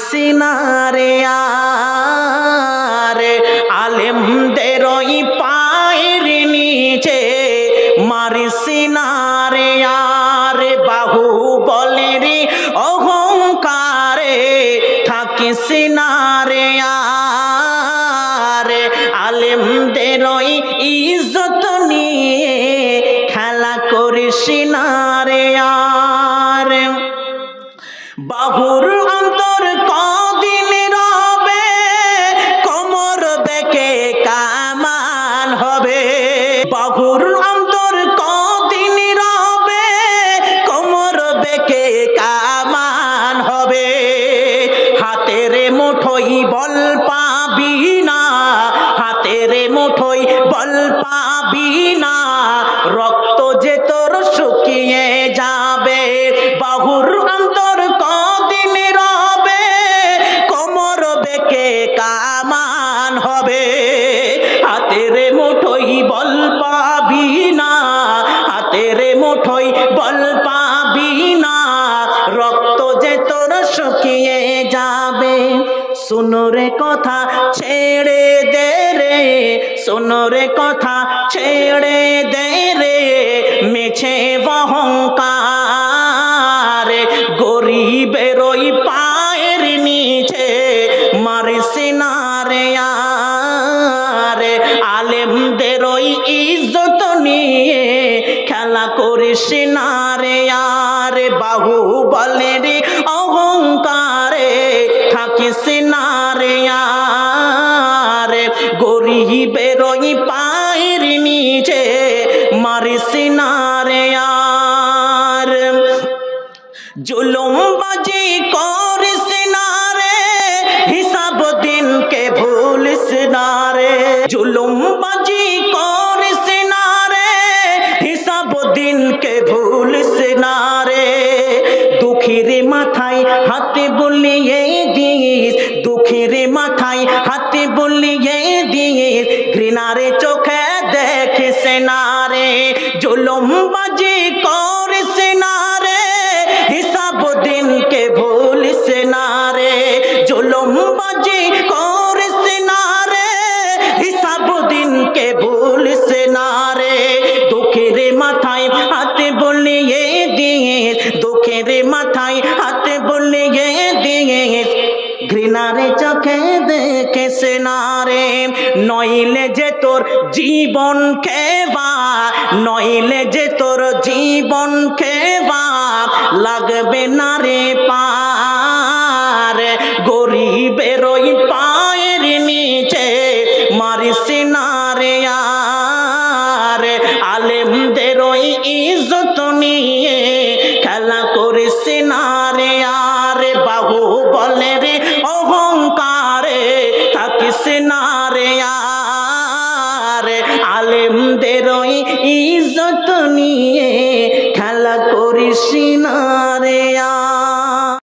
মারিসি না রে আরে আলেমদের ওই পায়ের নিচে মারি সিনারে আরে বাহু বলেরি অহংকারে থাকি সিনারে আরে বাহুর অন্তর কদিন রবে, কোমর বেকে কামান হবে। বাহুর অন্তর কদিন রবে, কোমর বেকে কামান হবে। হাতের মুঠোই বল পাবি না, হাতের মুঠোই বল পাবি না, রক্ত হবে হাতের মুঠোই বল পাবি না, হাতের মুঠোই বল পাবি না। রক্ত যে তোর শুকিয়ে যাবে সুনরে কথা ছেড়ে দে রে সুনরে কথা ছেড়ে আলেমদের ওই ইজ্জত নিয়ে খেলা করিস না রে আরে বাহু বলে রে অহংকারে থাকিস না রে আরে। গরিবের ওই পায়ের নিচে মারিস না রে আর। জুলুম বাজি করিস না রে, হিসাব দিনকে ভুলিস না রে। জুলুম মাথায় হাতে বলিয়ে দিস ঘৃণারে চোখে দেখিস না রে জুলুম বাজি করিস না রে হিসাব দিনকে ভুলিস না রে জুলুম বাজি করিস না রে হিসাব দিনকে ভুলিস না রে দুঃখের মাথায় হাতে বলিয়ে দিস দুঃখের মাথায় হাতে বলিয়ে দিস সিনারে চোখে দেখে সিনারে, নইলে যে তোর জীবন খেবা, নইলে যে তোর জীবন খেবা, লাগবে না রে পার। গরিবের ওই পায়ের নিচে মারি সিনারে আলেমদের ওই ইজত নিয়ে